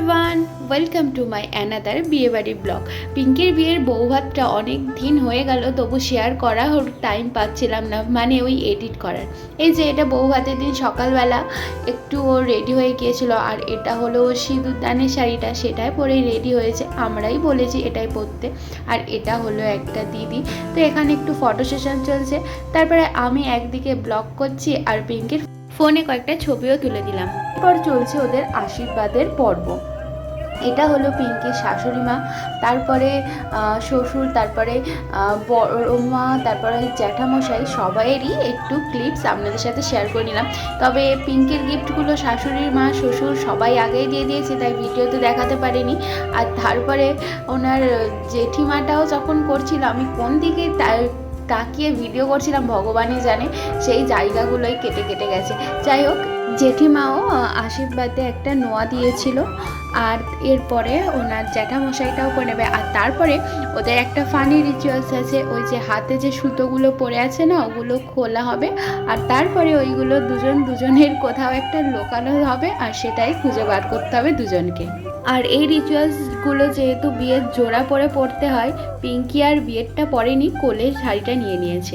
Everyone welcome to my another বিয়েবাড়ি blog পিঙ্কির বিয়ের বৌভাতটা অনেক দিন হয়ে গেল, তবু শেয়ার করা টাইম পাচ্ছিলাম না মানে ওই এডিট করার। এই যে এটা বৌভাতের দিন সকালবেলা একটু ও রেডি হয়ে গিয়েছিল, আর এটা হলো সিঁদুর দানের শাড়িটা, সেটাই পরেই রেডি হয়েছে, আমরাই বলেছি এটাই পরতে। আর এটা হলো একটা দিদি। তো এখানে একটু ফটো সেশন চলছে, তারপরে আমি একদিকে ব্লগ করছি আর পিঙ্কির ফোনে কয়েকটা ছবিও তুলে দিলাম। এরপর চলছে ওদের আশীর্বাদের পর্ব। এটা হলো পিঙ্কির শাশুড়ি মা। তারপরে শ্বশুর, তারপরে বড় মা, তারপরে জ্যাঠামশাই, সবাইয়েরই একটু ক্লিপস আপনাদের সাথে শেয়ার করে নিলাম। তবে পিঙ্কির গিফটগুলো শাশুড়ির মা, শ্বশুর সবাই আগেই দিয়ে দিয়েছে, তাই ভিডিওতে দেখাতে পারিনি। আর তারপরে ওনার জেঠিমাটাও যখন করছিল, আমি কোন দিকে তাকিয়ে ভিডিও করছিলাম, ভগবানই জানে, সেই জায়গাগুলোই কেটে কেটে গেছে। যাই হোক জেঠিমাও আশীর্বাদে একটা নোয়া দিয়েছিল, আর এরপরে ওনার জ্যাঠামশাইটাও করে নেবে। আর তারপরে ওদের একটা ফানি রিচুয়ালস আছে, ওই যে হাতে যে সুতোগুলো পড়ে আছে না, ওগুলো খোলা হবে, আর তারপরে ওইগুলো দুজন দুজনের কোথাও একটা লোকানো হবে, আর সেটাই খুঁজে বার করতে হবে দুজনকে। আর এই রিচুয়ালসগুলো যেহেতু বিয়ের জোড়া পরে পড়তে হয়, পিঙ্কি আর বিয়েরটা পরেনি কোলে শাড়িটা নিয়ে নিয়েছে।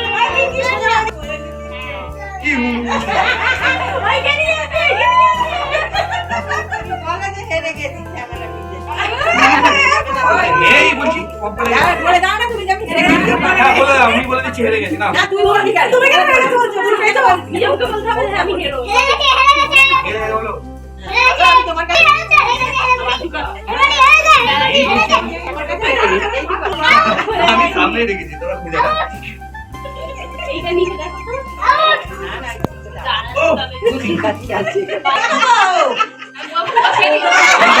বলছি পকড়ে হ্যাঁ বলে দাও, আমি বলে দিচ্ছি হেরে গেছি না হেরে হলো আমি সামনে রেখেছি তোরা খুঁজে নাও। ও, মাইনে- হাতে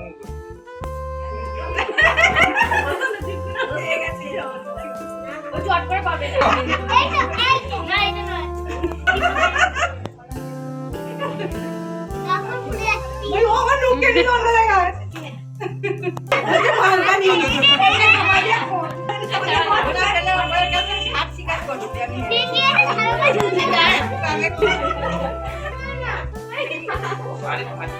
হুম। আরে, আরে।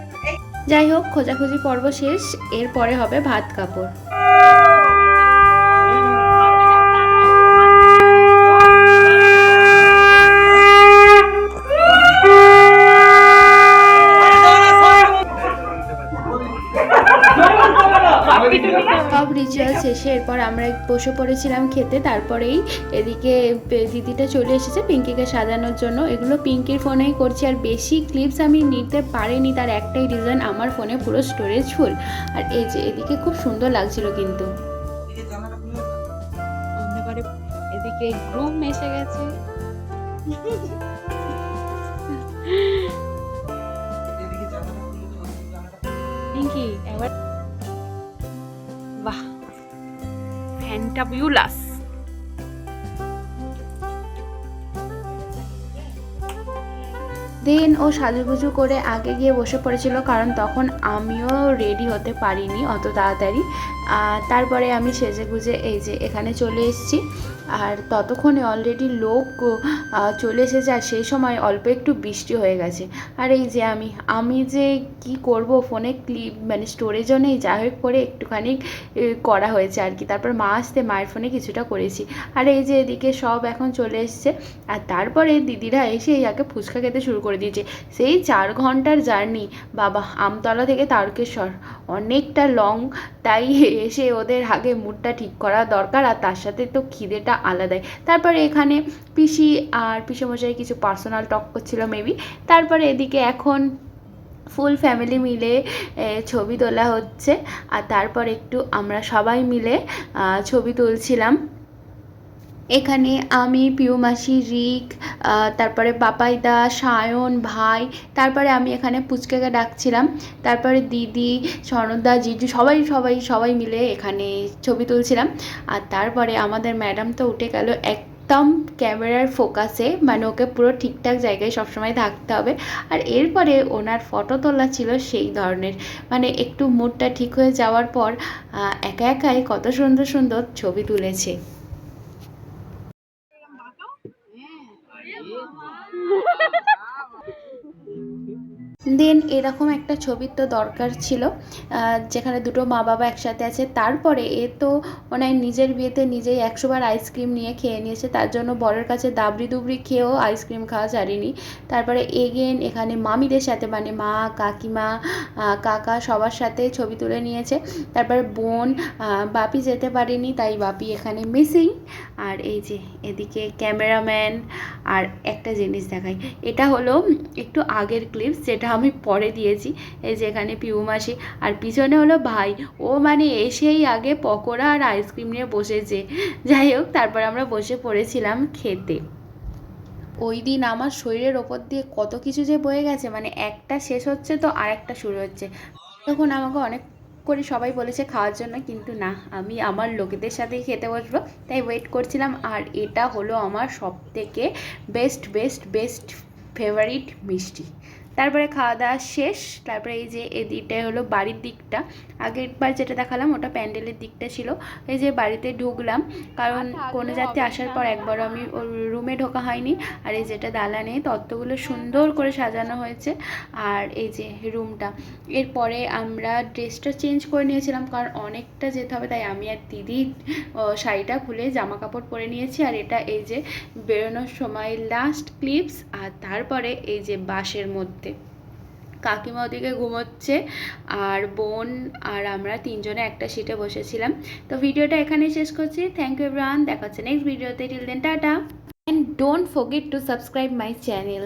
যাই হোক খোঁজাখুঁজি পর্ব শেষ এরপরে হবে ভাত কাপড়। শেষে এরপর আমরা বসে পড়েছিলাম খেতে, তারপরেই এদিকে দিদিটা চলে এসেছে পিঙ্কিকে সাজানোর জন্য। এগুলো পিঙ্কির ফোনেই করছি, আর বেশি ক্লিপস আমি নিতে পারিনি, তার একটাই রিজন আমার ফোনে পুরো স্টোরেজ ফুল আর এই যে, এদিকে খুব সুন্দর লাগছিল কিন্তু। এদিকে গ্রুম এসে গেছে। ফ্যান্টাবিউলাস দিন ও সাজুগুজু করে আগে গিয়ে বসে পড়েছিল, কারণ তখন আমিও রেডি হতে পারিনি অত তাড়াতাড়ি। তারপরে আমি সেজে গুজে এই যে এখানে চলে এসেছি। আর ততক্ষণে অলরেডি লোক চলে এসেছে আর সেই সময় অল্প একটু বৃষ্টি হয়ে গেছে। আর এই যে আমি আমি যে কি করব ফোনে ক্লিপ মানে স্টোরেজও নেই, যাই হোক করে একটুখানি করা হয়েছে আর কি। তারপর মা আসতে মায়ের ফোনে কিছুটা করেছি। আর এই যে এদিকে সব এখন চলে এসছে। আর তারপরে দিদিরা এসে এই আগে ফুচকা খেতে শুরু করে দিয়েছে। সেই চার ঘণ্টার জার্নি। বাবা, আমতলা থেকে তারকেশ্বর। অনেকটা লং তাই এসে ওদের আগে মুডটা ঠিক করা দরকার আর তার সাথে তো খিদেটা আলাদাই। তারপরে এখানে পিসি আর পিসেমশাই কিছু পার্সোনাল টক করছিল মেবি তারপরে এদিকে এখন ফুল ফ্যামিলি মিলে ছবি তোলা হচ্ছে। আর তারপর একটু আমরা সবাই মিলে ছবি তুলছিলাম। এখানে আমি, পিউ মাসি, রিক তারপরে পাপাইদা, সায়ন, ভাই, তারপরে আমি এখানে পুচকাকে ডাকছিলাম। তারপরে দিদি স্বর্ণদা জিজু, সবাই সবাই সবাই মিলে এখানে ছবি তুলছিলাম। আর তারপরে আমাদের ম্যাডাম তো উঠে গেল এক একদম ক্যামেরার ফোকাসে মানে ওকে পুরো ঠিকঠাক জায়গায় সবসময় থাকতে হবে। আর এরপরে ওনার ফটো তোলা ছিল সেই ধরনের। মানে একটু মুডটা ঠিক হয়ে যাওয়ার পর একা একাই কত সুন্দর সুন্দর ছবি তুলেছে। দেন এরকম একটা ছবির তো দরকার ছিল যেখানে দুটো মা বাবা একসাথে আছে। তারপরে এ তো ওনার নিজের বিয়েতে নিজেই একশোবার আইসক্রিম নিয়ে খেয়ে নিয়েছে। তার জন্য বরের কাছে দাবড়ি দুবড়ি খেয়েও আইসক্রিম খাওয়া ছাড়েনি তারপরে এগেন এখানে মামিদের সাথে মানে মা, কাকিমা কাকা সবার সাথে ছবি তুলে নিয়েছে। তারপরে বোন বাপি যেতে পারেনি, তাই বাপি এখানে মিসিং আর এই যে এদিকে ক্যামেরাম্যান আর একটা জিনিস দেখাই। এটা হলো একটু আগের ক্লিপস যেটা আমি পরে দিয়েছি। এই যে এখানে পিউ মাসি আর পিছনে হলো ভাই। ও মানে এসেই আগে পকোড়া আর আইসক্রিম নিয়ে বসেছে। যাই হোক, তারপর আমরা বসে পড়েছিলাম খেতে। ওই দিন আমার শরীরের ওপর দিয়ে কত কিছু যে বয়ে গেছে মানে একটা শেষ হচ্ছে তো আরেকটা শুরু হচ্ছে। তখন আমাকে অনেক করে সবাই বলেছে খাওয়ার জন্য, কিন্তু না, আমি আমার লোকেদের সাথেই খেতে বসবো। তাই ওয়েট করছিলাম, আর এটা হলো আমার সব থেকে বেস্ট বেস্ট বেস্ট ফেভারিট মিষ্টি। তারপরে খাওয়া দাওয়া শেষ তারপরে এই যে এই দিকটাই হলো বাড়ির দিকটা। আগেরবার যেটা দেখালাম ওটা প্যান্ডেলের দিকটা ছিল। এই যে বাড়িতে ঢুকলাম কারণ কোনো যাত্রী আসার পর একবারও আমি ওর রুমে ঢোকা হয়নি। আর এই যেটা দালানে তত্ত্বগুলো সুন্দর করে সাজানো হয়েছে। আর এই যে রুমটা এরপরে আমরা ড্রেসটা চেঞ্জ করে নিয়েছিলাম কারণ অনেকটা যেতে হবে তাই আমি আর দিদি শাড়িটা খুলে জামা কাপড় পরে নিয়েছি। আর এটা এই যে বেরোনোর সময় লাস্ট ক্লিপস আর তারপরে এই যে বাসের মধ্যে। কাকিমা ওদিকে ঘুমোচ্ছে আর বোন আর আমরা তিনজনে একটা সিটে বসেছিলাম। তো ভিডিওটা এখানেই শেষ করছি। থ্যাংক ইউ এভরান দেখা হচ্ছে নেক্সট ভিডিওতে till then tata. And don't forget to subscribe my channel